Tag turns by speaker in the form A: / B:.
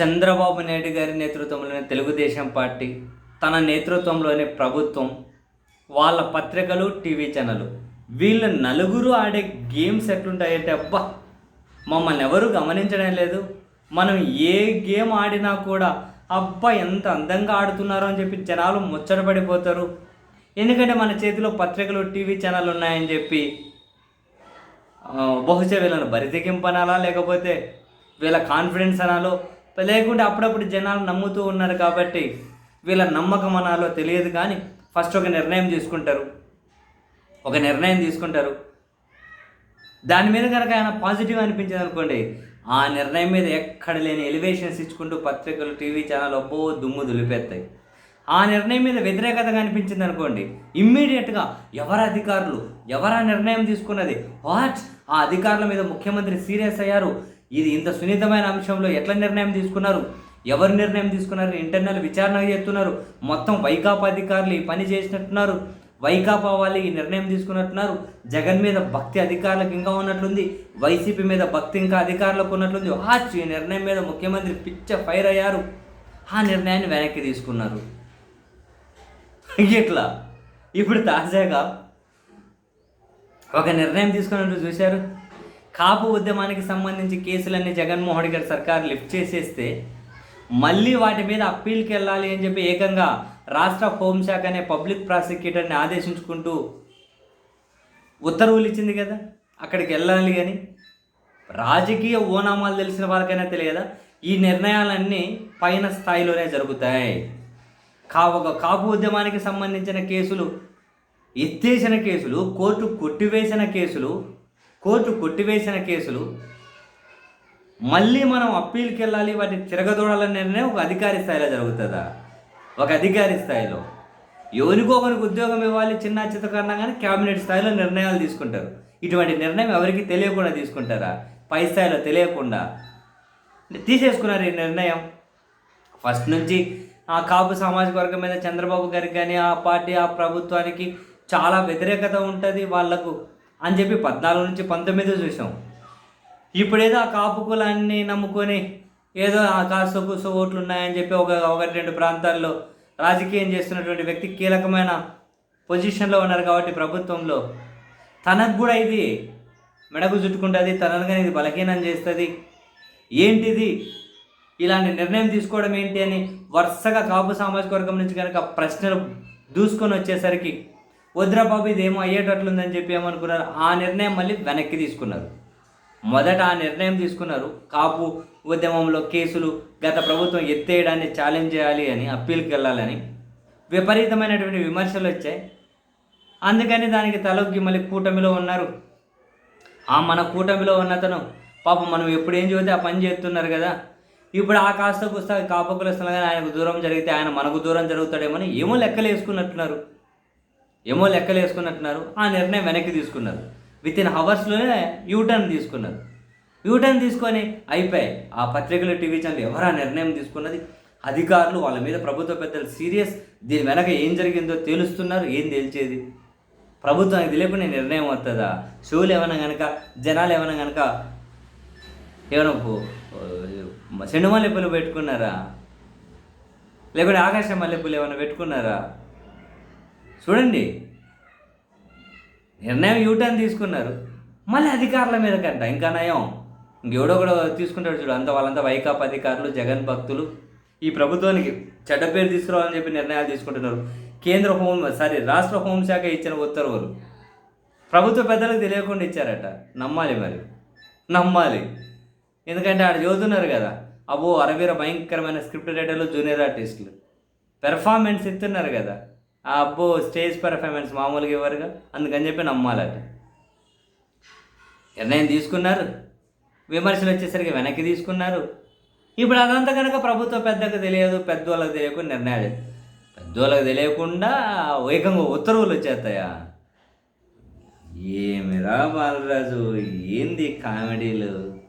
A: చంద్రబాబు నాయుడు గారి నేతృత్వంలోని తెలుగుదేశం పార్టీ తన నేతృత్వంలోని ప్రభుత్వం వాళ్ళ పత్రికలు టీవీ ఛానల్ వీళ్ళ నలుగురు ఆడే గేమ్స్ ఎట్లుంటాయంటే అబ్బా! మమ్మల్ని ఎవరు గమనించడం లేదు. మనం ఏ గేమ్ ఆడినా కూడా అబ్బా ఎంత అందంగా ఆడుతున్నారో అని చెప్పి జనాలు ముచ్చటపడిపోతారు ఎందుకంటే మన చేతిలో పత్రికలు టీవీ ఛానల్ ఉన్నాయని చెప్పి బహుశా వీళ్ళని బరితెగింపనాలా లేకపోతే వీళ్ళ కాన్ఫిడెన్స్ అనాలో లేకుంటే అప్పుడప్పుడు జనాలు నమ్ముతూ ఉన్నారు కాబట్టి వీళ్ళ నమ్మకం అనాలో తెలియదు కానీ ఫస్ట్ ఒక నిర్ణయం తీసుకుంటారు. ఒక నిర్ణయం తీసుకుంటారు. దాని మీద కనుక ఆయన పాజిటివ్ అనిపించింది అనుకోండి ఆ నిర్ణయం మీద ఎక్కడ లేని ఎలివేషన్స్ ఇచ్చుకుంటూ పత్రికలు టీవీ ఛానల్ అబ్బో దుమ్ము దులిపేస్తాయి. ఆ నిర్ణయం మీద వ్యతిరేకతగా అనిపించింది అనుకోండి ఇమ్మీడియట్గా ఎవరు అధికారులు ఎవరా నిర్ణయం తీసుకున్నది? వాట్ ఆ అధికారుల మీద ముఖ్యమంత్రి సీరియస్ అయ్యారు. ఇది ఇంత సున్నితమైన అంశంలో ఎట్లా నిర్ణయం తీసుకున్నారు? ఎవరు నిర్ణయం తీసుకున్నారు? ఇంటర్నల్ విచారణ చేస్తున్నారు. మొత్తం వైకాపా అధికారులు ఈ పని చేసినట్టున్నారు. వైకాపా వాళ్ళు ఈ నిర్ణయం తీసుకున్నట్టున్నారు. జగన్ మీద భక్తి అధికారులకు ఇంకా ఉన్నట్లుంది. వైసీపీ మీద భక్తి ఇంకా అధికారులకు ఉన్నట్లుంది. వాచ్ ఈ నిర్ణయం మీద ముఖ్యమంత్రి పిచ్చ ఫైర్ అయ్యారు. ఆ నిర్ణయాన్ని వెనక్కి తీసుకున్నారు. ఇట్లా. ఇప్పుడు తాజాగా ఒక నిర్ణయం తీసుకున్నట్టు చూశారు. కాపు ఉద్యమానికి సంబంధించి కేసులన్నీ జగన్మోహన్ గారి సర్కార్ లిఫ్ట్ చేసేస్తే మళ్ళీ వాటి మీద అప్పీల్కి వెళ్ళాలి అని చెప్పి ఏకంగా రాష్ట్ర హోంశాఖ అనే పబ్లిక్ ప్రాసిక్యూటర్ని ఆదేశించుకుంటూ ఉత్తర్వులు ఇచ్చింది కదా అక్కడికి వెళ్ళాలి అని. రాజకీయ ఓనామాలు తెలిసిన వాళ్ళకైనా తెలియదా? ఈ నిర్ణయాలన్నీ పైన స్థాయిలోనే జరుగుతాయి. కా ఒక కాపు ఉద్యమానికి సంబంధించిన కేసులు ఎత్తేసిన కేసులు కోర్టు కొట్టివేసిన కేసులు కోర్టు కొట్టివేసిన కేసులు మళ్ళీ మనం అప్పీల్కి వెళ్ళాలి వాటిని తిరగదోడాలని నిర్ణయం ఒక అధికారి స్థాయిలో జరుగుతుందా? ఒక అధికారి స్థాయిలో. ఎవరికో ఒకరికి ఉద్యోగం ఇవ్వాలి చిన్న చిత్తకరణ కానీ క్యాబినెట్ స్థాయిలో నిర్ణయాలు తీసుకుంటారు. ఇటువంటి నిర్ణయం ఎవరికి తెలియకుండా తీసుకుంటారా? పై స్థాయిలో తెలియకుండా. తీసేసుకున్నారు ఈ నిర్ణయం. ఫస్ట్ నుంచి ఆ కాపు సామాజిక వర్గం మీద చంద్రబాబు గారికి కానీ ఆ పార్టీ ఆ ప్రభుత్వానికి చాలా వ్యతిరేకత ఉంటుంది. వాళ్ళకు అని చెప్పి పద్నాలుగు నుంచి పంతొమ్మిది చూసాం. ఇప్పుడేదో ఆ కాపు కులాన్ని నమ్ముకొని ఏదో ఆ కాస్త కూస ఓట్లు ఉన్నాయని చెప్పి ఒక ఒకటి రెండు ప్రాంతాల్లో రాజకీయం చేస్తున్నటువంటి వ్యక్తి కీలకమైన పొజిషన్లో ఉన్నారు కాబట్టి ప్రభుత్వంలో. తనకు కూడా ఇది మెడకు చుట్టుకుంటుంది తనను కానీ ఇది బలహీనం చేస్తుంది. ఏంటిది? ఇలాంటి నిర్ణయం తీసుకోవడం ఏంటి అని వరుసగా కాపు సామాజిక వర్గం నుంచి కనుక ప్రశ్నలు దూసుకొని వచ్చేసరికి వద్రా బాబు ఇదేమో అయ్యేటట్లుందని చెప్పి ఏమనుకున్నారు? ఆ నిర్ణయం మళ్ళీ వెనక్కి తీసుకున్నారు. మొదట ఆ నిర్ణయం తీసుకున్నారు. కాపు ఉద్యమంలో కేసులు గత ప్రభుత్వం ఎత్తేయడాన్ని ఛాలెంజ్ చేయాలి అని అప్పీల్కి వెళ్ళాలని విపరీతమైనటువంటి విమర్శలు వచ్చాయి. అందుకని దానికి తలొగ్గి మళ్ళీ కూటమిలో ఉన్నారు. ఆ మన కూటమిలో ఉన్నతను పాపం మనం ఎప్పుడు ఏం చూస్తే ఆ పని చేస్తున్నారు కదా. ఇప్పుడు ఆ కాస్త కుస్తా కాపకులు వస్తున్నా కానీ ఆయనకు దూరం జరిగితే ఆయన మనకు దూరం జరుగుతాడేమని ఏమో లెక్కలు వేసుకున్నట్టున్నారు ఏమో లెక్కలు వేసుకున్నట్టున్నారు. ఆ నిర్ణయం వెనక్కి తీసుకున్నారు. విత్ ఇన్ హవర్స్లోనే యూటర్న్ తీసుకున్నారు. యూటర్న్ తీసుకొని అయిపోయాయి. ఆ పత్రికలు టీవీ ఛానల్ ఎవరు ఆ నిర్ణయం తీసుకున్నది? అధికారులు వాళ్ళ మీద ప్రభుత్వ పెద్దలు సీరియస్ దీని వెనక ఏం జరిగిందో తెలుస్తున్నారు ఏం తెలిసేది ప్రభుత్వానికి తెలియకుండా నిర్ణయం వస్తుందా షోలు ఏమైనా కనుక జనాలు ఏమైనా కనుక ఏమైనా సెండు మల్లెపూలు పెట్టుకున్నారా? లేకుంటే ఆకాశ మల్లెపూలు ఏమైనా పెట్టుకున్నారా? చూడండి. నిర్ణయం యూటర్న్ తీసుకున్నారు. మళ్ళీ అధికారుల మీద కంట ఇంకా నయం. ఇంకెవడో కూడా తీసుకుంటాడు చూడు అంత వాళ్ళంతా వైకాపా అధికారులు జగన్ భక్తులు. ఈ ప్రభుత్వానికి చెడ్డ పేరు తీసుకురావాలని చెప్పి నిర్ణయాలు తీసుకుంటున్నారు. కేంద్ర హోం సారీ రాష్ట్ర హోంశాఖ ఇచ్చిన ఉత్తర్వులు. ప్రభుత్వ పెద్దలకు తెలియకుండా ఇచ్చారట. నమ్మాలి మరి. నమ్మాలి. ఎందుకంటే ఆడ చదువుతున్నారు కదా. అబ్బో అరవీర భయంకరమైన స్క్రిప్ట్ రైటర్లు జూనియర్ ఆర్టిస్టులు. పెర్ఫార్మెన్స్ ఇస్తున్నారు కదా. ఆ అబ్బో స్టేజ్ పెర్ఫార్మెన్స్ మామూలుగా ఇవ్వరుగా. అందుకని చెప్పి నమ్మాలట నిర్ణయం తీసుకున్నారు. విమర్శలు వచ్చేసరికి వెనక్కి తీసుకున్నారు. ఇప్పుడు అదంతా కనుక ప్రభుత్వ పెద్దకు తెలియదు పెద్దోళ్ళకి తెలియకుండా నిర్ణయాలు పెద్దోళ్ళకి తెలియకుండా ఏకంగా ఉత్తర్వులు వచ్చేస్తాయా? ఏమిరా బాలరాజు ఏంది కామెడీలు?